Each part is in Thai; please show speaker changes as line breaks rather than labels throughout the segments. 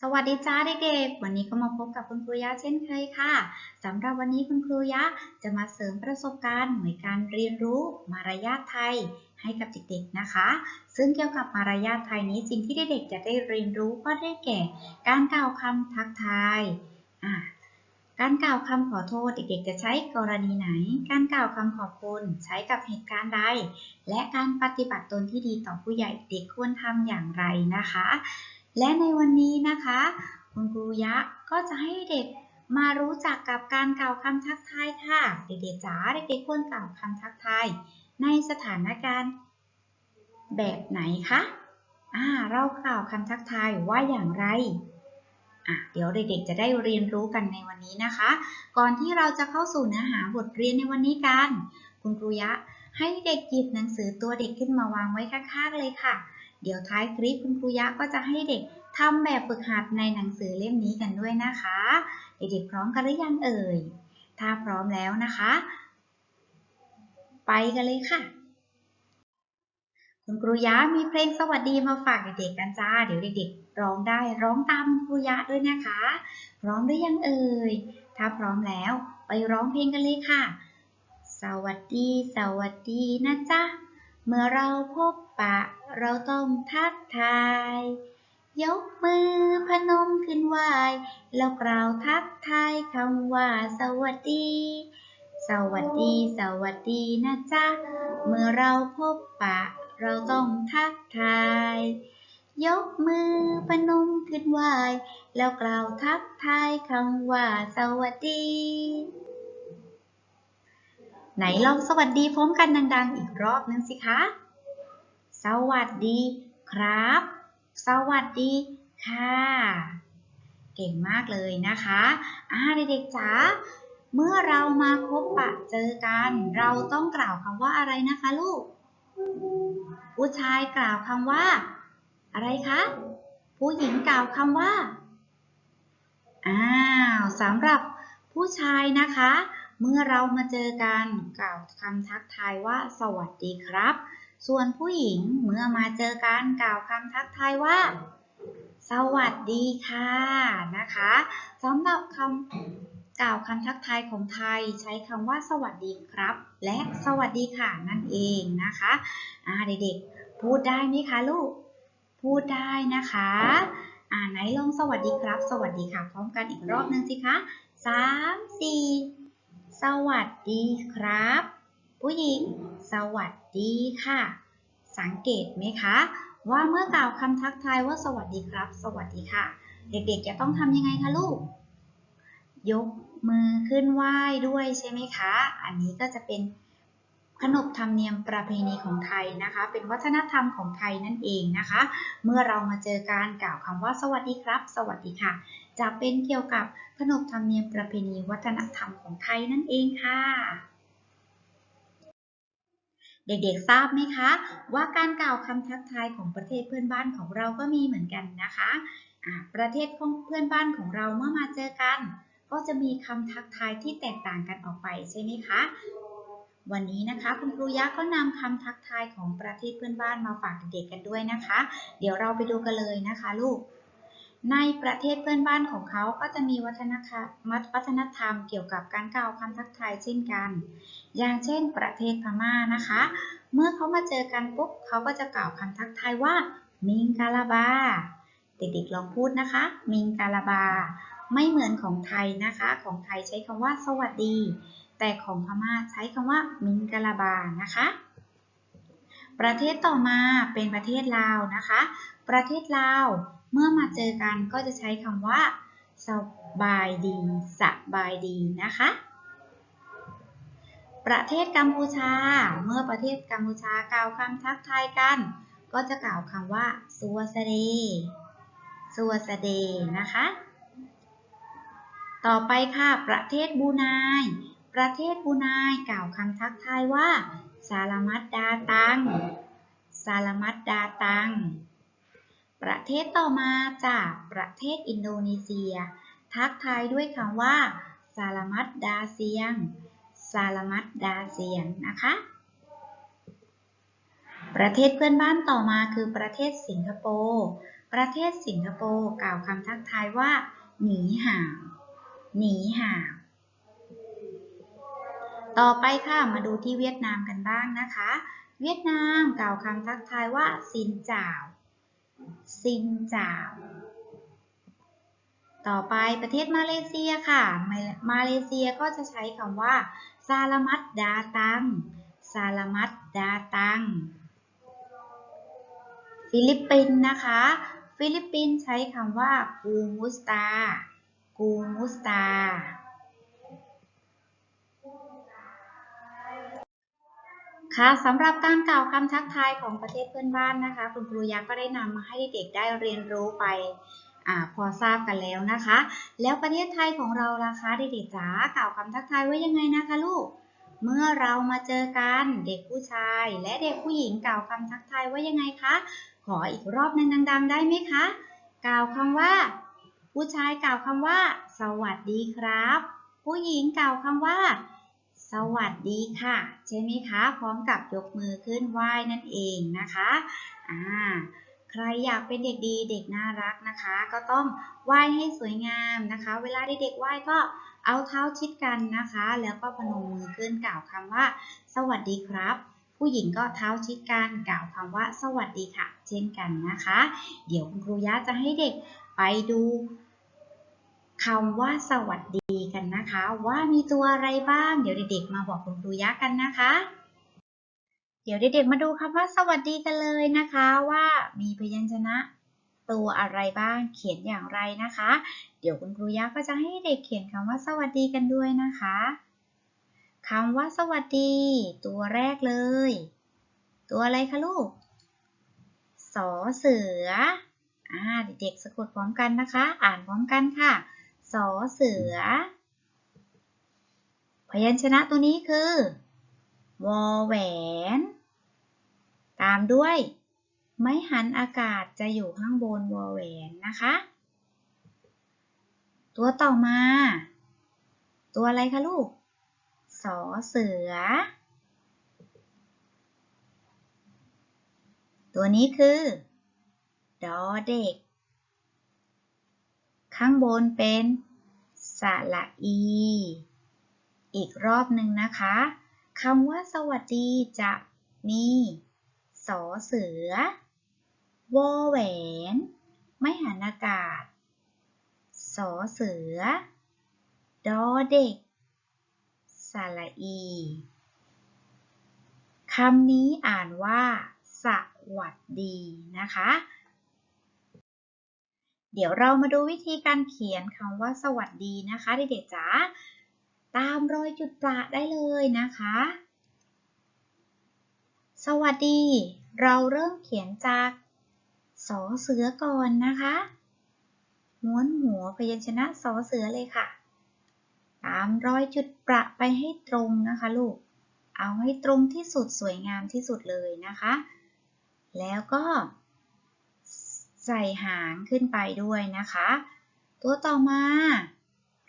สวัสดีจ้าเด็กๆ วันนี้ก็มาพบกับคุณครูยะเช่นเคยค่ะสำหรับวันนี้คุณครูยะจะมาเสริมประสบการณ์ในการเรียนรู้มารยาทไทยให้กับเด็กๆนะคะ ซึ่งเกี่ยวกับมารยาทไทยนี้สิ่งที่เด็กๆจะได้เรียนรู้ก็ได้แก่ การกล่าวคำทักทายการกล่าวคำขอโทษเด็กๆ จะใช้กรณีไหน การกล่าวคำขอบคุณใช้กับเหตุการณ์ใด และการปฏิบัติตนที่ดีต่อผู้ใหญ่เด็กควรทำอย่างไรนะคะ และในวันนี้นะคะ คุณครูยะก็จะให้เด็กมารู้จักกับการกล่าวคำทักทายค่ะ เด็กๆจ๋าเด็กๆควรกล่าวคำทักทายในสถานการณ์ แบบไหนคะอ่าเรากล่าวคำทักทายว่าอย่างไรอะเดี๋ยวเด็กๆจะได้เรียนรู้กันในวันนี้นะคะ ก่อนที่เราจะเข้าสู่เนื้อหาบทเรียนในวันนี้กัน คุณครูยะให้เด็กหยิบหนังสือตัวเด็กขึ้นมาวางไว้ข้างๆเลยค่ะ เดี๋ยวท้ายคลิปคุณครูยะก็จะให้เด็กทำแบบฝึกหัดในหนังสือเล่มนี้กันด้วยนะคะ เด็กๆพร้อมกันหรือยังเอ่ย ถ้าพร้อมแล้วนะคะ ไปกันเลยค่ะ คุณครูยะมีเพลงสวัสดีมาฝากเด็กๆกันจ้า เดี๋ยวเด็กๆร้องได้ร้องตามครูยะด้วยนะคะ พร้อมหรือยังเอ่ย ถ้าพร้อมแล้วไปร้องเพลงกันเลยค่ะ สวัสดี สวัสดีนะจ๊ะ เมื่อเราพบ ปะ เราต้องทักทาย ยกมือพนมขึ้นไหวแล้วกล่าวทักทายคำว่าสวัสดี สวัสดี สวัสดีนะจ๊ะ เมื่อเราพบปะ เราต้องทักทาย ยกมือพนมขึ้นไหวแล้วกล่าวทักทายคำว่าสวัสดีไหนลองสวัสดีพร้อมกันดังๆ อีกรอบนึงสิคะ สวัสดีครับ สวัสดีค่ะ เก่งมากเลยนะคะอ่าเด็กๆจ๋าเมื่อเรามาพบปะเจอกัน เราต้องกล่าวคำว่าอะไรนะคะลูก ผู้ชายกล่าวคำว่า อะไรคะ ผู้หญิงกล่าวคำว่า อ้าวสำหรับผู้ชายนะคะ เมื่อเรามาเจอกันกล่าวคำทักทายว่า สวัสดีครับ ส่วนผู้หญิงเมื่อมาเจอกันกล่าวคำทักทายว่า สวัสดีค่ะนะคะสำหรับคำกล่าวคำทักทายของไทยใช้คำว่า สวัสดีครับ และสวัสดีค่ะนั่นเองนะคะอ่าเด็กๆพูดได้ไหมคะลูก พูดได้นะคะอ่าไหนลองสวัสดีครับ สวัสดีค่ะ พร้อมกันอีกรอบหนึ่งสิคะสามสี่สวัสดีครับ ผู้หญิง สวัส ดีค่ะ สังเกตไหมคะ ว่าเมื่อกล่าวคำทักทายว่าสวัสดีครับ สวัสดีค่ะ เด็กๆจะต้องทำยังไงคะลูก ยกมือขึ้นไหว้ด้วยใช่ไหมคะ อันนี้ก็จะเป็นขนบธรรมเนียมประเพณีของไทยนะคะ เป็นวัฒนธรรมของไทยนั่นเองนะคะ เมื่อเรามาเจอการกล่าวคำว่าสวัสดีครับ สวัสดีค่ะ จะเป็นเกี่ยวกับขนบธรรมเนียมประเพณีวัฒนธรรมของไทยนั่นเองค่ะ เด็กๆทราบไหมคะ ว่าการกล่าวคำทักทายของประเทศเพื่อนบ้านของเราก็มีเหมือนกันนะคะอ่าประเทศเพื่อนบ้านของเราเมื่อมาเจอกัน ก็จะมีคำทักทายที่แตกต่างกันออกไปใช่ไหมคะ วันนี้นะคะคุณครูยักษ์ก็นำคำทักทายของประเทศเพื่อนบ้านมาฝากเด็กๆกันด้วยนะคะ เดี๋ยวเราไปดูกันเลยนะคะลูก ในประเทศเพื่อนบ้านของเขาก็จะมีวัฒนธรรมวัฒนธรรมเกี่ยวกับการกล่าวคำทักทายเช่นกัน อย่างเช่น ประเทศพม่านะคะ เมื่อเขามาเจอกันปุ๊บเขาก็จะกล่าวคำทักทายว่า มิงกาลาบา เด็กๆลองพูดนะคะ มิงกาลาบา ไม่เหมือนของไทยนะคะ ของไทยใช้คำว่า สวัสดี แต่ของพม่าใช้คำว่า มิงกาลาบานะคะ ประเทศต่อมาเป็นประเทศลาวนะคะ ประเทศลาว เมื่อมาเจอกันก็จะใช้คำว่าสบายดีสบายดีนะคะ ประเทศกัมพูชา เมื่อประเทศกัมพูชากล่าวคำทักทายกัน ก็จะกล่าวคำว่าสัวสเดสัวสเดนะคะ ต่อไปค่ะ ประเทศบรูไนประเทศบรูไนกล่าวคำทักทายว่าสาลามัดดาตัง สาลามัดดาตัง ประเทศต่อมาจากประเทศอินโดนีเซีย ทักทายด้วยคำว่าสาลามัดดาเซียงสาลามัดดาเซียงนะคะ ประเทศเพื่อนบ้านต่อมาคือประเทศสิงคโปร์ ประเทศสิงคโปร์กล่าวคำทักทายว่า หนีห่าว หนีห่าว ต่อไปค่ะมาดูที่เวียดนามกันบ้างนะคะ เวียดนามกล่าวคำทักทายว่าซินจ่าว ซินจ่าว ต่อไปประเทศมาเลเซียค่ะมามาเลเซียก็จะใช้คำว่าซาลามัดดาตัง ซาลามัดดาตัง ฟิลิปปินส์นะคะ ฟิลิปปินส์ใช้คำว่ากูมุสตา กูมุสตา ค่ะสำหรับการกล่าวคำทักทายของประเทศเพื่อนบ้านนะคะ คุณครูยักษ์ก็ได้นำมาให้เด็กๆได้เรียนรู้ไปอพอทราบกันแล้วนะคะ แล้วประเทศไทยของเราล่ะคะเด็กๆจ๋ากล่าวคำทักทายไว้ยังไงนะคะลูก เมื่อเรามาเจอกันเด็กผู้ชาย และเด็กผู้หญิงกล่าวคำทักทายไว้ยังไงคะ ขออีกรอบหนึ่งดัง ๆ ได้ไหมคะ กล่าวคำว่า ผู้ชายกล่าวคำว่า สวัสดีครับ ผู้หญิงกล่าวคำว่า สวัสดีค่ะ ใช่ไหมคะ พร้อมกับยกมือขึ้นไหว้นั่นเองนะคะอ่าใครอยากเป็นเด็กดีเด็กน่ารักนะคะ ก็ต้องไหว้ให้สวยงามนะคะ เวลาเด็กๆไหว้ก็เอาเท้าชิดกันนะคะ แล้วก็พนมมือขึ้นกล่าวคำว่า สวัสดีครับ ผู้หญิงก็เท้าชิดกันกล่าวคำว่า สวัสดีค่ะ เช่นกันนะคะ เดี๋ยวคุณครูย่าจะให้เด็กไปดู คำว่าสวัสดีกันนะคะ ว่ามีตัวอะไรบ้าง เดี๋ยวเด็กๆมาบอกคุณครูย่ากันนะคะ เดี๋ยวเด็กๆมาดูคำว่าสวัสดีกันเลยนะคะ ว่ามีพยัญชนะตัวอะไรบ้างเขียนอย่างไรนะคะ เดี๋ยวคุณครูย่าก็จะให้เด็กเขียนคำว่าสวัสดีกันด้วยนะคะคำว่าสวัสดี ตัวแรกเลย ตัวอะไรคะลูกสอเสืออ่าเด็กๆสะกดพร้อมกันนะคะ อ่านพร้อมกันค่ะ สอเสือ พยัญชนะตัวนี้คือ วอแหวน ตามด้วย ไม้หันอากาศจะอยู่ข้างบนวอแหวนนะคะ ตัวต่อมา ตัวอะไรคะลูก สอเสือ ตัวนี้คือ ดอเด็ก ข้างบนเป็นสระอี อีกรอบหนึ่งนะคะคำว่าสวัสดีจะมีสอเสือวอแหวน ไม่หันอากาศ สอเสือ ดอเด็ก สระอี คำนี้อ่านว่า สวัสดีนะคะ เดี๋ยวเรามาดูวิธีการเขียนคำว่าสวัสดีนะคะเด็กๆจ๋า ตามรอยจุดประได้เลยนะคะ สวัสดี เราเริ่มเขียนจากสอเสือก่อนนะคะม้วนหัวพยัญชนะสอเสือเลยค่ะ ตามรอยจุดประไปให้ตรงนะคะลูก เอาให้ตรงที่สุดสวยงามที่สุดเลยนะคะ แล้วก็ ใส่หางขึ้นไปด้วยนะคะ ตัวต่อมา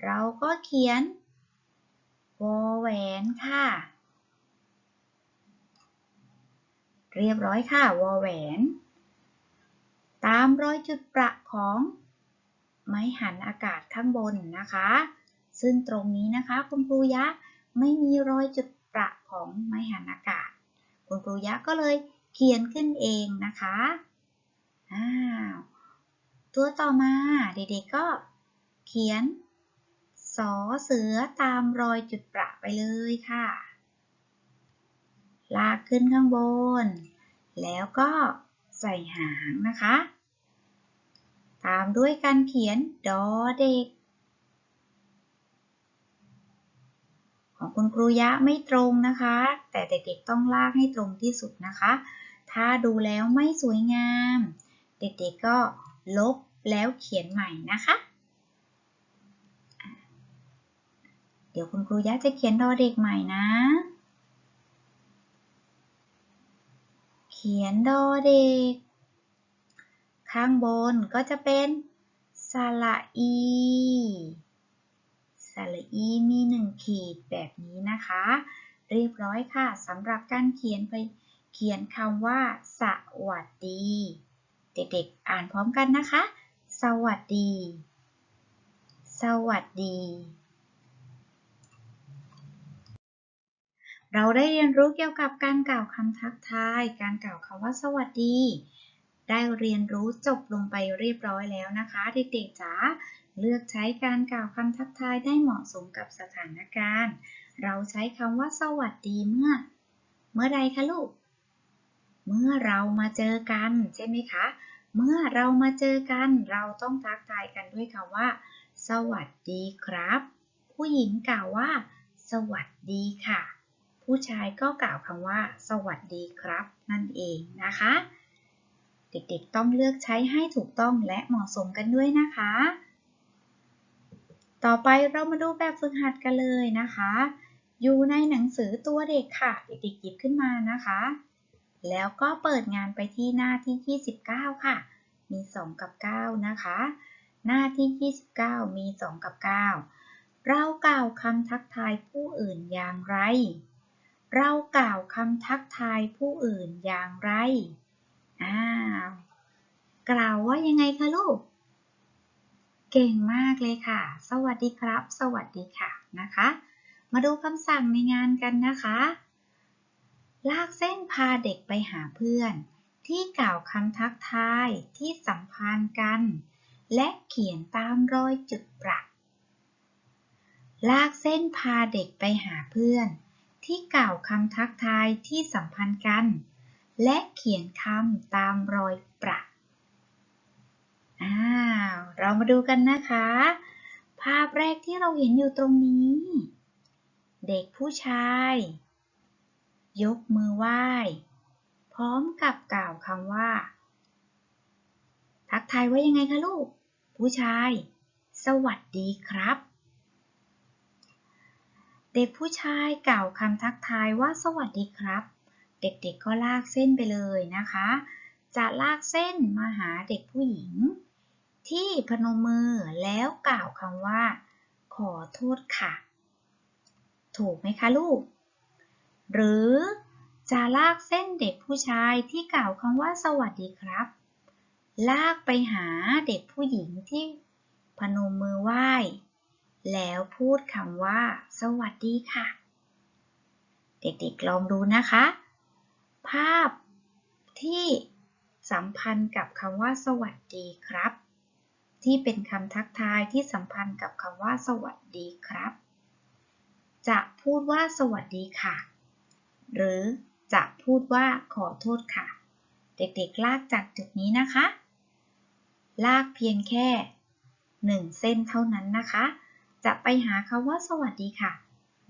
เราก็เขียนวอแหวนค่ะ เรียบร้อยค่ะวอแหวน ตามรอยจุดประของไม้หันอากาศข้างบนนะคะ ซึ่งตรงนี้นะคะคุณครูยะไม่มีรอยจุดประของไม้หันอากาศ คุณครูยะก็เลยเขียนขึ้นเองนะคะ อ้าวตัวต่อมาเด็กๆก็เขียนสอเสือตามรอยจุดประไปเลยค่ะ ลากขึ้นข้างบน แล้วก็ใส่หางนะคะ ตามด้วยการเขียนดอเด็ก ของคุณครูยะไม่ตรงนะคะ แต่เด็กๆต้องลากให้ตรงที่สุดนะคะ ถ้าดูแล้วไม่สวยงาม เด็กๆก็ลบแล้วเขียนใหม่นะคะ เดี๋ยวคุณครูยะจะเขียนดอเด็กใหม่นะ เขียนดอเด็ก ข้างบนก็จะเป็นสระอีสระอีมีหนึ่งขีดแบบนี้นะคะ เรียบร้อยค่ะสำหรับการเขียนไปเขียนคำว่า สวัสดี เด็กๆ อ่านพร้อมกันนะคะ สวัสดี สวัสดี เราได้เรียนรู้เกี่ยวกับการกล่าวคำทักทาย การกล่าวคำว่าสวัสดี ได้เรียนรู้จบลงไปเรียบร้อยแล้วนะคะ เด็กๆจ๋า เลือกใช้การกล่าวคำทักทายได้เหมาะสมกับสถานการณ์ เราใช้คำว่าสวัสดีเมื่อ เมื่อใดคะลูก เมื่อเรามาเจอกันใช่ไหมคะ เมื่อเรามาเจอกัน เราต้องทักทายกันด้วยคำว่า สวัสดีครับ ผู้หญิงกล่าวว่า สวัสดีค่ะ ผู้ชายก็กล่าวคำว่า สวัสดีครับ นั่นเองนะคะ เด็กๆต้องเลือกใช้ให้ถูกต้องและเหมาะสมกันด้วยนะคะ ต่อไปเรามาดูแบบฝึกหัดกันเลยนะคะ อยู่ในหนังสือตัวเด็กค่ะ เด็กๆหยิบขึ้นมานะคะ แล้วก็เปิดงานไปที่หน้าที่ 29 ค่ะ มี 2 กับ 9 นะคะ หน้าที่ 29 มี 2 กับ 9 เรากล่าวคำทักทายผู้อื่นอย่างไร เรากล่าวคำทักทายผู้อื่นอย่างไรอ้าวกล่าวว่ายังไงคะลูก เก่งมากเลยค่ะ สวัสดีครับ สวัสดีค่ะ นะคะ มาดูคำสั่งในงานกันนะคะ ลากเส้นพาเด็กไปหาเพื่อน ที่กล่าวคำทักทายที่สัมพันธ์กัน และเขียนตามรอยจุดประลากเส้นพาเด็กไปหาเพื่อน ที่กล่าวคำทักทายที่สัมพันธ์กัน และเขียนคำตามรอยประอ้าวเรามาดูกันนะคะ ภาพแรกที่เราเห็นอยู่ตรงนี้ เด็กผู้ชาย ยกมือไหว้ พร้อมกับกล่าวคำว่า ทักทายว่ายังไงคะลูก ผู้ชาย สวัสดีครับ เด็กผู้ชายกล่าวคำทักทายว่าสวัสดีครับ เด็กๆก็ลากเส้นไปเลยนะคะ จะลากเส้นมาหาเด็กผู้หญิง ที่พนมมือแล้วกล่าวคำว่า ขอโทษค่ะ ถูกไหมคะลูก หรือจะลากเส้นเด็กผู้ชายที่กล่าวคำว่าสวัสดีครับ ลากไปหาเด็กผู้หญิงที่พนมมือไหว้ แล้วพูดคำว่า สวัสดีค่ะ เด็กๆลองดูนะคะ ภาพที่สัมพันธ์กับคำว่า สวัสดีครับ ที่เป็นคำทักทายที่สัมพันธ์กับคำว่า สวัสดีครับ จะพูดว่าสวัสดีค่ะ หรือจะพูดว่าขอโทษค่ะ เด็กๆลากจากจุดนี้นะคะ ลากเพียงแค่หนึ่งเส้นเท่านั้นนะคะ จะไปหาคำว่าสวัสดีค่ะ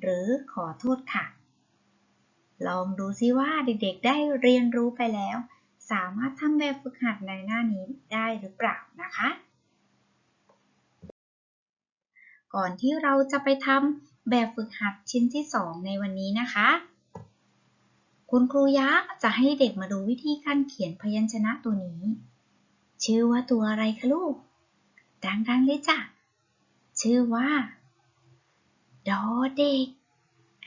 หรือขอโทษค่ะ ลองดูซิว่าเด็กๆได้เรียนรู้ไปแล้ว สามารถทำแบบฝึกหัดในหน้านี้ได้หรือเปล่านะคะ ก่อนที่เราจะไปทำแบบฝึกหัดชิ้นที่ 2 ในวันนี้นะคะ คุณครูยะจะให้เด็กมาดูวิธีการเขียนพยัญชนะตัวนี้ ชื่อว่าตัวอะไรคะลูก ดังๆเลยจ้ะ ชื่อว่า ดอเด็ก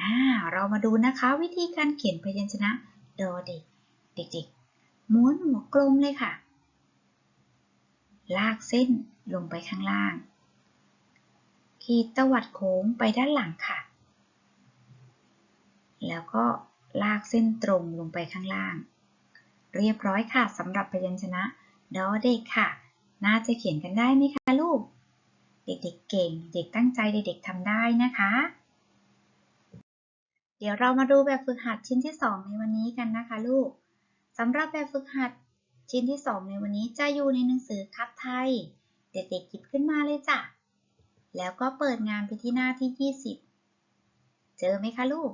อ่า เรามาดูนะคะวิธีการเขียนพยัญชนะ ดอเด็ก เด็กๆ ม้วนหัวกลมเลยค่ะ ลากเส้นลงไปข้างล่าง ขีดตวัดโค้งไปด้านหลังค่ะ แล้วก็ ลากเส้นตรงลงไปข้างล่าง เรียบร้อยค่ะสำหรับพยัญชนะดอเด็กค่ะ น่าจะเขียนกันได้ไหมคะลูก เด็กๆเก่ง เด็กตั้งใจเด็กๆทำได้นะคะ เดี๋ยวเรามาดูแบบฝึกหัดชิ้นที่ 2 ในวันนี้กันนะคะลูกสำหรับแบบฝึกหัดชิ้นที่ 2 ในวันนี้จะอยู่ในหนังสือคัดไทย เด็กๆหยิบขึ้นมาเลยจ้ะ แล้วก็เปิดงานไปที่หน้าที่ 20 เจอไหมคะลูก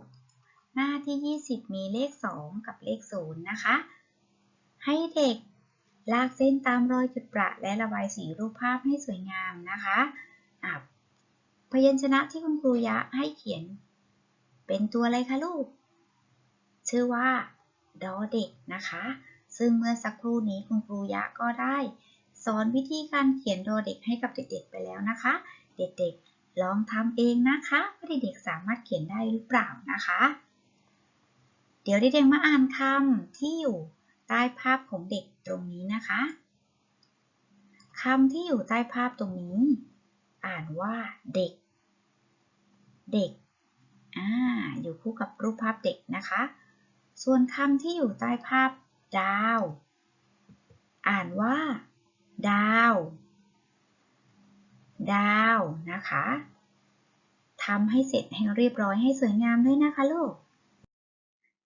หน้าที่ 20 มีเลข 2 กับเลข 0 นะคะ ให้เด็กลากเส้นตามรอยจุดประและระบายสีรูปภาพให้สวยงามนะคะะพยัญชนะที่คุณครูยะให้เขียน เป็นตัวอะไรคะลูก ชื่อว่าดอเด็กนะคะ ซึ่งเมื่อสักครู่นี้คุณครูยะก็ได้ สอนวิธีการเขียนดอเด็กให้กับเด็กๆไปแล้วนะคะ เด็กๆลองทำเองนะคะว่าเด็กๆสามารถเขียนได้หรือเปล่านะคะ เดี๋ยวเด็กๆมาอ่านคำที่อยู่ใต้ภาพของเด็กตรงนี้นะคะคำที่อยู่ใต้ภาพตรงนี้ อ่านว่าเด็ก เด็กอ่าอยู่คู่กับรูปภาพเด็กนะคะ ส่วนคำที่อยู่ใต้ภาพดาว อ่านว่า ดาว ดาวนะคะทำให้เสร็จให้เรียบร้อยให้สวยงามด้วยนะคะลูก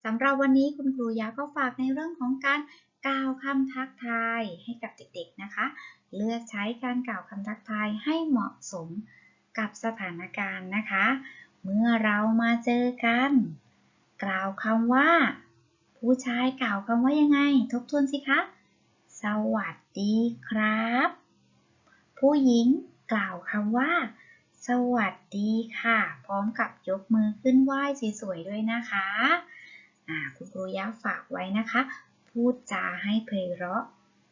สำหรับวันนี้คุณครูยาก็ฝากในเรื่องของการกล่าวคำทักทายให้กับเด็กๆนะคะ เลือกใช้การกล่าวคำทักทายให้เหมาะสมกับสถานการณ์นะคะ เมื่อเรามาเจอกัน กล่าวคำว่า ผู้ชายกล่าวคำว่ายังไง ทบทวนสิคะ สวัสดีครับ ผู้หญิงกล่าวคำว่า สวัสดีค่ะ พร้อมกับยกมือขึ้นไหว้สวยๆด้วยนะคะ คุณครูย้าฝากไว้นะคะ พูดจาให้เพเราะ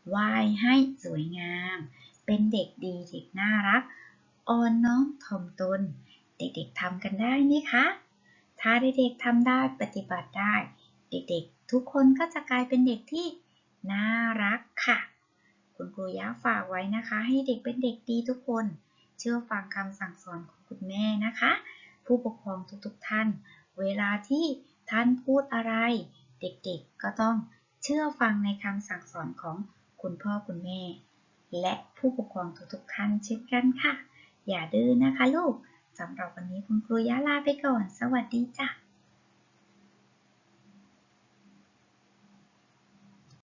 ไหว้ให้สวยงาม เป็นเด็กดีเด็กน่ารัก อ่อนน้อมถ่อมตน เด็กๆทำกันได้ไหมคะ ถ้าเด็กๆทำได้ปฏิบัติได้ เด็กๆ ทุกคนก็จะกลายเป็นเด็กที่น่ารักค่ะ คุณครูย้าฝากไว้นะคะ ให้เด็กเป็นเด็กดีทุกคน เชื่อฟังคำสั่งสอนของคุณแม่นะคะ ผู้ปกครองทุกๆท่าน เวลาที่ ท่านพูดอะไร เด็กๆก็ต้องเชื่อฟังในคำสั่งสอนของคุณพ่อคุณแม่ และผู้ปกครองทุกๆท่านเช่นกันค่ะ อย่าดื้อนะคะลูกสำหรับวันนี้คุณครูย้าลาไปก่อน สวัสดีจ้ะ